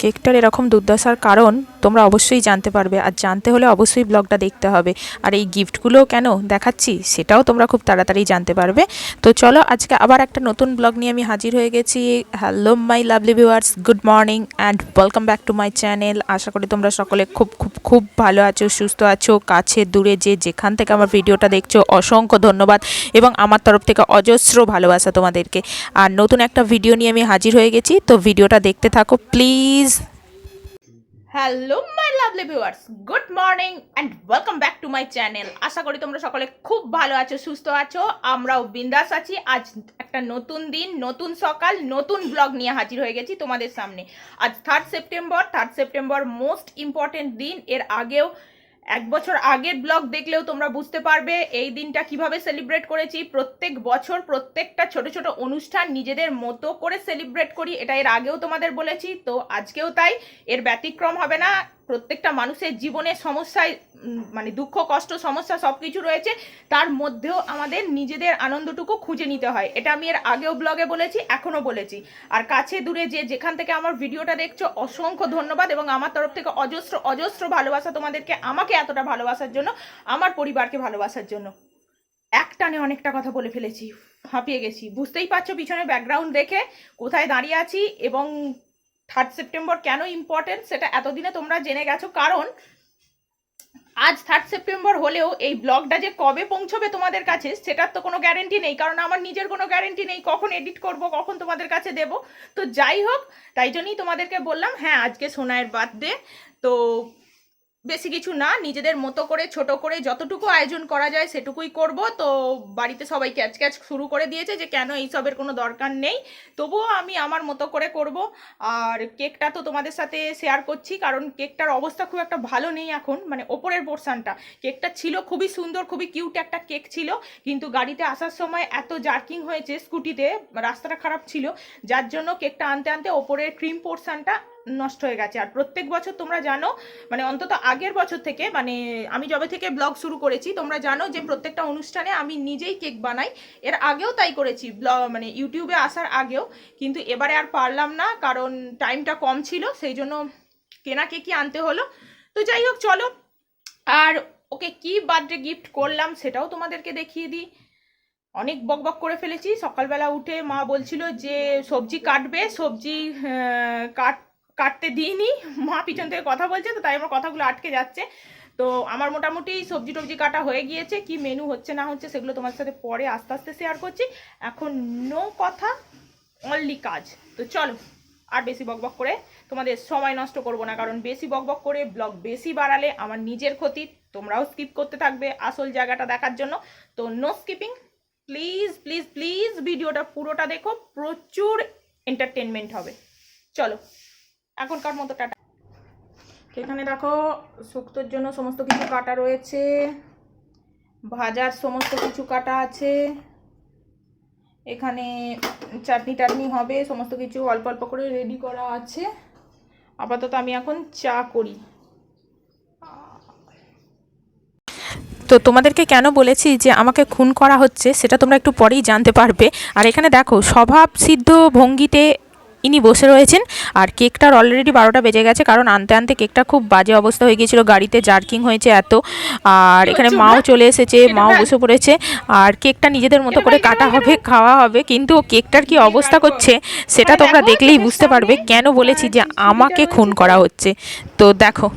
কেকটার এরকম দুর্দশার কারণ তোমরা অবশ্যই জানতে পারবে। আর জানতে হলে অবশ্যই ব্লগটা দেখতে হবে। আর এই গিফটগুলো কেন দেখাচ্ছি, সেটাও তোমরা খুব তাড়াতাড়ি জানতে পারবে। তো চলো আজকে আবার একটা নতুন ব্লগ নিয়ে আমি হাজির হয়ে গেছি। Hello my lovely viewers good morning and welcome back to my channel আশা করি তোমরা সকলে খুব খুব খুব ভালো আছো, সুস্থ আছো, কাছে, দূরে, যে যেখান থেকে আমার ভিডিওটা দেখছ, অসংখ্য ধন্যবাদ। এবং আমার তরফ থেকে অজস্র ভালোবাসা তোমাদেরকে। আর নতুন একটা ভিডিও নিয়ে আমি হাজির হয়ে গেছি। তো ভিডিওটা দেখতে থাকো please hello my lovely viewers good morning and welcome back to my channel আশা করি তোমরা সকলে খুব ভালো আছো, সুস্থ আছো। আমরাও বিন্দাস আছি। আজ একটা নতুন দিন, নতুন সকাল, নতুন ব্লগ নিয়ে হাজির হয়ে গেছি তোমাদের সামনে। আজ third September third September most important দিন। এর আগেও এক বছর আগের ব্লগ দেখলেও তোমরা বুঝতে পারবে এই দিনটা কীভাবে সেলিব্রেট করেছি। প্রত্যেক বছর প্রত্যেকটা ছোট ছোট অনুষ্ঠান নিজেদের মতো করে সেলিব্রেট করি, এটা এর আগেও তোমাদের বলেছি, তো আজকেও তাই, এর ব্যতিক্রম হবে না। প্রত্যেকটা মানুষের জীবনে সমস্যায় মানে দুঃখ, কষ্ট, সমস্যা সব কিছু রয়েছে, তার মধ্যেও আমাদের নিজেদের আনন্দটুকু খুঁজে নিতে হয়। এটা আমি এর আগেও ব্লগে বলেছি, এখনও বলেছি। আর কাছে দূরে যে যেখান থেকে আমার ভিডিওটা দেখছ, অসংখ্য ধন্যবাদ এবং আমার তরফ থেকে অজস্র অজস্র ভালোবাসা তোমাদেরকে, আমাকে এতটা ভালোবাসার জন্য, আমার পরিবারকে ভালোবাসার জন্য। একটানে অনেকটা কথা বলে ফেলেছি, হাঁপিয়ে গেছি। বুঝতেই পারছ পিছনে ব্যাকগ্রাউন্ড দেখে কোথায় দাঁড়িয়ে আছি এবং থার্ড সেপ্টেম্বর কেন ইম্পর্টেন্ট সেটা এতদিনে তোমরা জেনে গেছো? কারণ আজ থার্ড সেপ্টেম্বর হলেও এই ব্লগটা যে কবে পৌঁছবে তোমাদের কাছে সেটার তো কোনো গ্যারেন্টি নেই। কারণ আমার নিজের কোনো গ্যারেন্টি নেই কখন এডিট করব, কখন তোমাদের কাছে দেব। তো যাই হোক, তাই জন্যই তোমাদেরকে বললাম হ্যাঁ আজকে সোনায়ের দে তো বেশি কিছু না, নিজেদের মতো করে, ছোট করে যতটুকু আয়োজন করা যায় সেটুকুই করব। তো বাড়িতে সবাই ক্যাচ ক্যাচ শুরু করে দিয়েছে যে কেন এইসবের কোনো দরকার নেই। তবুও আমি আমার মতো করে করব। আর কেকটা তো তোমাদের সাথে শেয়ার করছি, কারণ কেকটার অবস্থা খুব একটা ভালো নেই এখন মানে ওপরের পোর্শনটা কেকটা ছিল খুবই সুন্দর, খুবই কিউট একটা কেক ছিল, কিন্তু গাড়িতে আসার সময় এত জার্কিং হয়েছে, স্কুটিতে, রাস্তাটা খারাপ ছিল, যার জন্য কেকটা আনতে আনতে ওপরের ক্রিম পোর্শনটা নষ্ট হয়ে গেছে। আর প্রত্যেক বছর তোমরা জানো মানে অন্তত আগের বছর থেকে মানে আমি যবে থেকে ব্লগ শুরু করেছি, তোমরা জানো যে প্রত্যেকটা অনুষ্ঠানে আমি নিজেই কেক বানাই। এর আগেও তাই করেছি, ব্লগ মানে ইউটিউবে আসার আগেও। কিন্তু এবারে আর পারলাম না, কারণ টাইমটা কম ছিল, সেই জন্য কেনা কেকই আনতে হলো। তো যাই হোক, চলো। আর ওকে কি বার্থডে গিফট করলাম সেটাও তোমাদেরকে দেখিয়ে দিই। অনেক বক বক করে ফেলেছি। সকালবেলা উঠে মা বলছিল যে, সবজি কাটবে। সবজি কাট কাটতে দিইনি, মা পিছন থেকে কথা বলছে, তো তাই আমার কথাগুলো আটকে যাচ্ছে। তো আমার মোটামুটি সবজি টবজি কাটা হয়ে গিয়েছে, কি মেনু হচ্ছে না হচ্ছে সেগুলো তোমার সাথে পরে আস্তে আস্তে শেয়ার করছি। এখন নো কথা অনলি কাজ। তো চলো, আর বেশি বকবক করে তোমাদের সময় নষ্ট করব না, কারণ বেশি বকবক করে ব্লগ বেশি বাড়ালে আমার নিজের ক্ষতি, তোমরাও স্কিপ করতে থাকবে আসল জায়গাটা দেখার জন্য। তো no skipping please please please ভিডিওটা পুরোটা দেখো, প্রচুর এন্টারটেনমেন্ট হবে। চলো। এখনকার মতো টাটা? এখানে দেখো শুক্তোর জন্য সমস্ত কিছু কাটা রয়েছে। ভাজার সমস্ত কিছু কাটা আছে। এখানে চাটনি টাটনি হবে সমস্ত কিছু অল্প অল্প করে রেডি করা আছে। আপাতত আমি এখন চা করি। তো তোমাদেরকে কেন বলেছি যে আমাকে খুন করা হচ্ছে সেটা তোমরা একটু পরেই জানতে পারবে। আর এখানে দেখো স্বভাব সিদ্ধ ভঙ্গিতে ইনি বসে রয়েছেন। আর কেকটার অলরেডি বারোটা বেজে গেছে কারণ আনতে আনতে কেকটা খুব বাজে অবস্থা হয়ে গিয়েছিল। গাড়িতে জার্কিং হয়েছে এত। আর এখানে মাও চলে এসেছে মাও বসে পড়েছে। আর কেকটা নিজেদের মতো করে কাটা হবে খাওয়া হবে কিন্তু কেকটার কি অবস্থা করছে সেটা তোমরা দেখলেই বুঝতে পারবে। কেন বলেছি যে আমাকে খুন করা হচ্ছে? তো দেখো।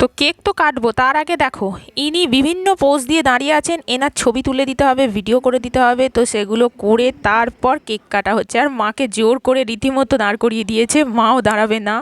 তো কেক তো কাটবো, তার আগে দেখো, ইনি বিভিন্ন পোজ দিয়ে দাঁড়িয়ে আছেন, এনার ছবি তুলে দিতে হবে ভিডিও করে দিতে হবে, তো সেগুলো করে তারপর কেক কাটা হচ্ছে। আর মাকে জোর করে রীতিমতো দাঁড় করিয়ে দিয়েছে, মাও দাঁড়াবে না।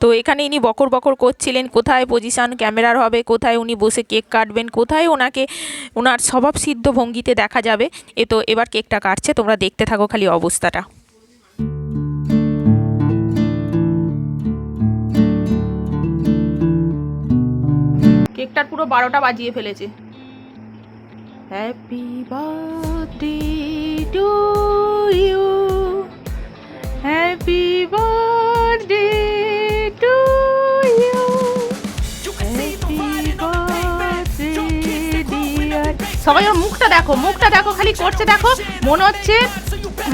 তো এখানে ইনি বকর বকর করছিলেন, কোথায় পজিশান ক্যামেরার হবে, কোথায় উনি বসে কেক কাটবেন, কোথায় ওনাকে, ওনার স্বভাব সিদ্ধ ভঙ্গিতে দেখা যাবে। এ তো এবার কেকটা কাটছে, তোমরা দেখতে থাকো খালি অবস্থাটা। কেকটার পুরো বারোটা বাজিয়ে ফেলেছে। Happy birthday to you happy birthday to you সবাই ওর মুখটা দেখো মুখটা দেখো, খালি করছে দেখো। মনে হচ্ছে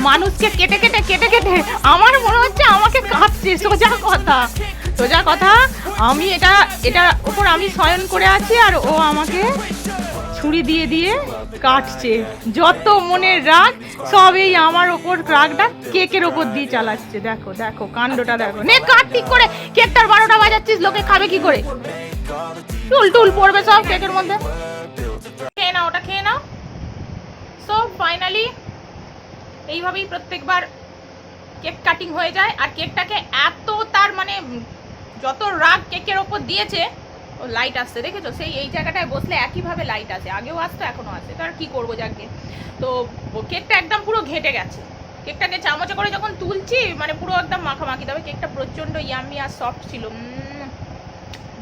মানুষকে কেটে কেটে কেটে কেটে, আমার মনে হচ্ছে আমাকে কাটছে সোজা কথা। সোজা কথা, আমি এটা এটা ওপর আমি শয়ন করে আছি আর ও আমাকে ছুরি দিয়ে দিয়ে কাটছে। যত মনের রাগ সব এই আমার ওপর রাগটা কেকের ওপর দিয়ে চালাচ্ছে। দেখো দেখো, কাণ্ডটা দেখো। নে, কাট ঠিক করে। কেকটার বারোটা বাজাচ্ছিস, লোকে খাবে কি করে? টুল টুল পড়বে সব কেকের মধ্যে। খেয়ে নাও, ওটা খেয়ে নাও। সো ফাইনালি এইভাবেই প্রত্যেকবার কেক কাটিং হয়ে যায়। আর কেকটাকে এত তার মানে যত রাগ কেকের ওপর দিয়েছে, ও লাইট আসছে, দেখেছ? সেই এই জায়গাটায় বসলে একইভাবে লাইট আসে। আগেও আসতো এখনও আসে। তো আর কী করব যাকে? তো কেকটা একদম পুরো ঘেটে গেছে। কেকটাকে চামচে করে যখন তুলছি মানে পুরো একদম মাখামাখি তবে কেকটা প্রচণ্ড ইয়ামি আর সফট ছিল।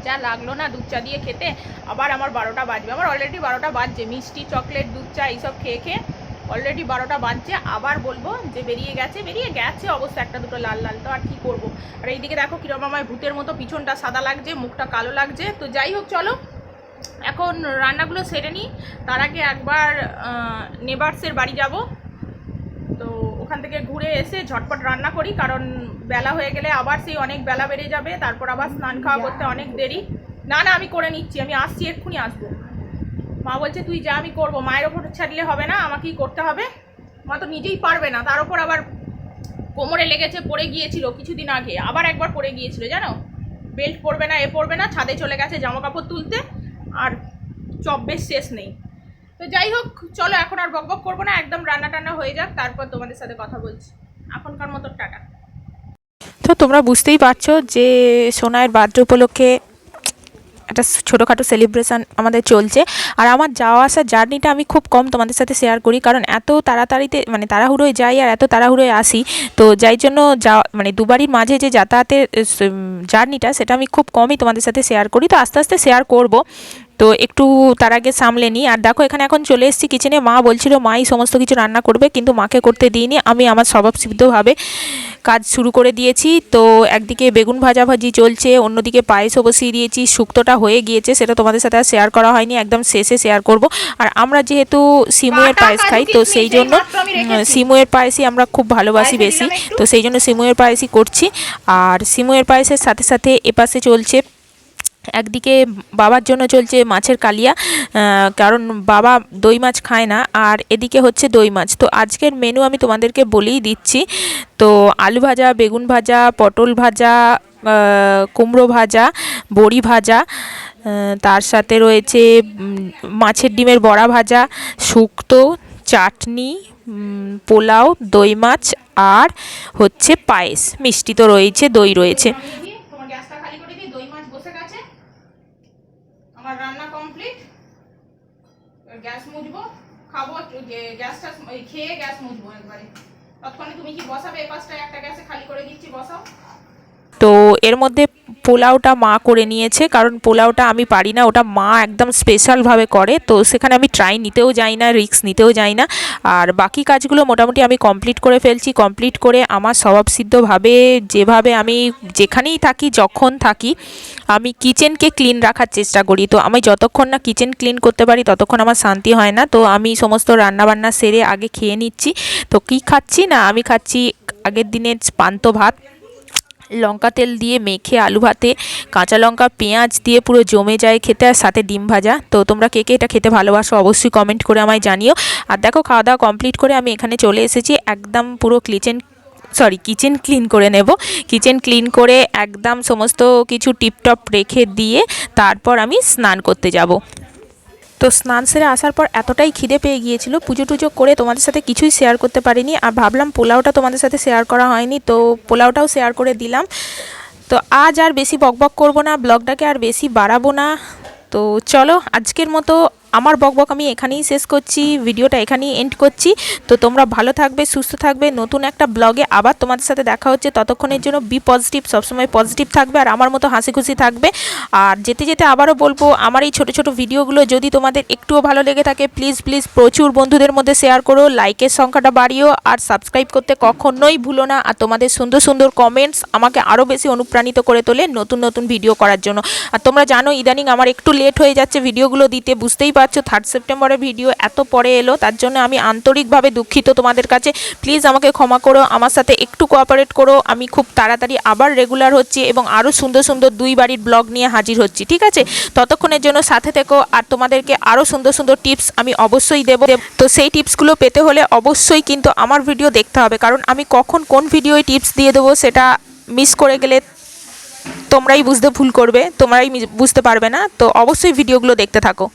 যা লাগল না দুধ চা দিয়ে খেতে। আবার আমার বারোটা বাজবে। আমার অলরেডি বারোটা বাজছে। মিষ্টি চকলেট দুধ চা, এইসব খেয়ে খেয়ে অলরেডি বারোটা বাজছে আবার বলব যে বেরিয়ে গেছে বেরিয়ে গেছে অবশ্য একটা দুটো লাল লাল তো আর কি করব? আর এইদিকে দেখো কিরম আমার ভূতের মতো পিছনটা সাদা লাগছে মুখটা কালো লাগছে তো যাই হোক চলো। এখন রান্নাগুলো সেরে নিই তার আগে একবার নেবার্সের বাড়ি যাব। তো ওখান থেকে ঘুরে এসে ঝটপট রান্না করি কারণ বেলা হয়ে গেলে আবার সেই অনেক বেলা বেড়ে যাবে তারপর আবার স্নান খাওয়া করতে অনেক দেরি। না না আমি করে নিচ্ছি আমি আসছি এক্ষুনি আসব। মা বলছে, তুই যা, আমি করব। মায়ের ওপর ছাড়লে হবে না, আমাকেই করতে হবে। মা তো নিজেই পারবে না। তার ওপর আবার কোমরে লেগেছে, পড়ে গিয়েছিল কিছুদিন আগে। আবার একবার পড়ে গিয়েছিল, জানো? বেল্ট পরবে না, এ পরবে না, ছাদে চলে গেছে জামা কাপড় তুলতে। আর চপ বেশ শেষ নেই। তো যাই হোক, চলো, এখন আর বকবক করব না, একদম রান্না টান্না হয়ে যাক, তারপর তোমাদের সাথে কথা বলছি। এখনকার মতো টাটা। তো তোমরা বুঝতেই পারছ যে সোনায়ের বার্থডে উপলক্ষে একটা ছোটোখাটো সেলিব্রেশান আমাদের চলছে। আর আমার যাওয়া আসার জার্নিটা আমি খুব কম তোমাদের সাথে শেয়ার করি, কারণ এত তাড়াতাড়িতে মানে তাড়াহুড়োয় যাই আর এত তাড়াহুড়োয় আসি। তো যাই জন্য যা মানে দুবারির মাঝে যে যাতায়াতের জার্নিটা সেটা আমি খুব কমই তোমাদের সাথে শেয়ার করি। তো আস্তে আস্তে শেয়ার করব। তো একটু তার আগে সামলে নিই। আর দেখো এখানে এখন চলে এসেছি কিচেনে মা বলছিল মাই সমস্ত কিছু রান্না করবে কিন্তু মাকে করতে দিইনি। আমি আমার স্বভাবসিদ্ধভাবে কাজ শুরু করে দিয়েছি। তো একদিকে বেগুন ভাজা ভাজি চলছে অন্যদিকে পায়েসও বসিয়ে দিয়েছি। শুক্তোটা হয়ে গিয়েছে সেটা তোমাদের সাথে আর শেয়ার করা হয়নি। একদম শেষে শেয়ার করব। আর আমরা যেহেতু সিমুয়ের পায়েস খাই তো সেই জন্য সিমুয়ের পায়েসই আমরা খুব ভালোবাসি বেশি। তো সেই জন্য সিমুয়ের পায়েসই করছি। আর সিমুয়ের পায়েসের সাথে সাথে এপাশে চলছে একদিকে বাবার জন্য চলছে মাছের কালিয়া কারণ বাবা দই মাছ খায় না, আর এদিকে হচ্ছে দই মাছ। তো আজকের মেনু আমি তোমাদেরকে বলেই দিচ্ছি। তো আলু ভাজা, বেগুন ভাজা, পটল ভাজা কুমড়ো ভাজা, বড়ি ভাজা তার সাথে রয়েছে মাছের ডিমের বড়া ভাজা, শুক্তো, চাটনি পোলাও, দই মাছ, আর হচ্ছে পায়েস। মিষ্টি তো রয়েছে, দই রয়েছে তোমার গ্যাসটা খালি করে দিই দই মাছ বসে গেছে আমার রান্না কমপ্লিট গ্যাস মুছবো, খাব গ্যাসটা খেয়ে গ্যাস মুছবো একবারে। তৎক্ষণে তুমি কি বসাবে? এ পাশটা একটা গ্যাসে খালি করে দিচ্ছি, বসাও। তো এর মধ্যে পোলাওটা মা করে নিয়েছে, কারণ পোলাওটা আমি পারি না, ওটা মা একদম স্পেশালভাবে করে, তো সেখানে আমি ট্রাই নিতেও যাই না রিস্ক নিতেও যাই না। আর বাকি কাজগুলো মোটামুটি আমি কমপ্লিট করে ফেলছি কমপ্লিট করে আমার স্বভাবসিদ্ধভাবে যেভাবে আমি যেখানেই থাকি, যখন থাকি, আমি কিচেনকে ক্লিন রাখার চেষ্টা করি। তো আমি যতক্ষণ না কিচেন ক্লিন করতে পারি, ততক্ষণ আমার শান্তি হয় না। তো আমি সমস্ত রান্নাবান্না সেরে আগে খেয়ে নিচ্ছি। তো কি খাচ্ছি না, আমি খাচ্ছি আগের দিনের পান্ত ভাত। লঙ্কা তেল দিয়ে মেখে আলু ভাতে, কাঁচা লঙ্কা, পেঁয়াজ দিয়ে পুরো জমে যায় খেতে আর সাথে ডিম ভাজা। তো তোমরা কে কে এটা খেতে ভালোবাসো অবশ্যই কমেন্ট করে আমায় জানিও। আর দেখো খাওয়া দাওয়া কমপ্লিট করে আমি এখানে চলে এসেছি, একদম পুরো কিচেন সরি কিচেন ক্লিন করে নেব। কিচেন ক্লিন করে একদম সমস্ত কিছু টিপটপ রেখে দিয়ে তারপর আমি স্নান করতে যাব। তো স্নান সেরে আসার পর এতটাই খিদে পেয়ে গিয়েছিল, পুজো টুজো করে তোমাদের সাথে কিছুই শেয়ার করতে পারিনি আর ভাবলাম পোলাওটা তোমাদের সাথে শেয়ার করা হয়নি, তো পোলাওটাও শেয়ার করে দিলাম। তো আজ আর বেশি বকবক করব না ব্লগটাকে আর বেশি বাড়াবো না। তো চলো আজকের মতো আমার বকবক আমি এখানেই শেষ করছি, ভিডিওটা এখানেই এন্ড করছি। তো তোমরা ভালো থাকবে, সুস্থ থাকবে। নতুন একটা ব্লগে আবার তোমাদের সাথে দেখা হচ্ছে। ততক্ষণের জন্য বি পজিটিভ সবসময় পজিটিভ থাকবে আর আমার মতো হাসি খুশি থাকবে। আর যেতে যেতে আবারও বলব, আমার এই ছোটো ছোটো ভিডিওগুলো যদি তোমাদের একটুও ভালো লেগে থাকে প্লিজ প্লিজ প্রচুর বন্ধুদের মধ্যে শেয়ার করো। লাইকের সংখ্যাটা বাড়িও আর সাবস্ক্রাইব করতে কখনোই ভুলো না। আর তোমাদের সুন্দর সুন্দর কমেন্টস আমাকে আরও বেশি অনুপ্রাণিত করে তোলে নতুন নতুন ভিডিও করার জন্য। আর তোমরা জানো, ইদানিং আমার একটু লেট হয়ে যাচ্ছে, ভিডিওগুলো দিতে বুঝতেই পারছ থার্ড সেপ্টেম্বরের ভিডিও এত পরে এলো, তার জন্য আমি আন্তরিকভাবে দুঃখিত তোমাদের কাছে। প্লিজ আমাকে ক্ষমা করো, আমার সাথে একটু কোঅপারেট করো, আমি খুব তাড়াতাড়ি আবার রেগুলার হচ্ছি এবং আরও সুন্দর সুন্দর দুই বাড়ির ব্লগ নিয়ে হাজির হচ্ছি, ঠিক আছে? ততক্ষণের জন্য সাথে থেকো, আর তোমাদেরকে আরও সুন্দর সুন্দর টিপস আমি অবশ্যই দেবো। তো সেই টিপসগুলো পেতে হলে অবশ্যই কিন্তু আমার ভিডিও দেখতে হবে, কারণ আমি কখন কোন ভিডিওয় টিপস দিয়ে দেবো সেটা মিস করে গেলে তোমরাই বুঝতে ভুল করবে, তোমরাই বুঝতে পারবে না। তো অবশ্যই ভিডিওগুলো দেখতে থাকো।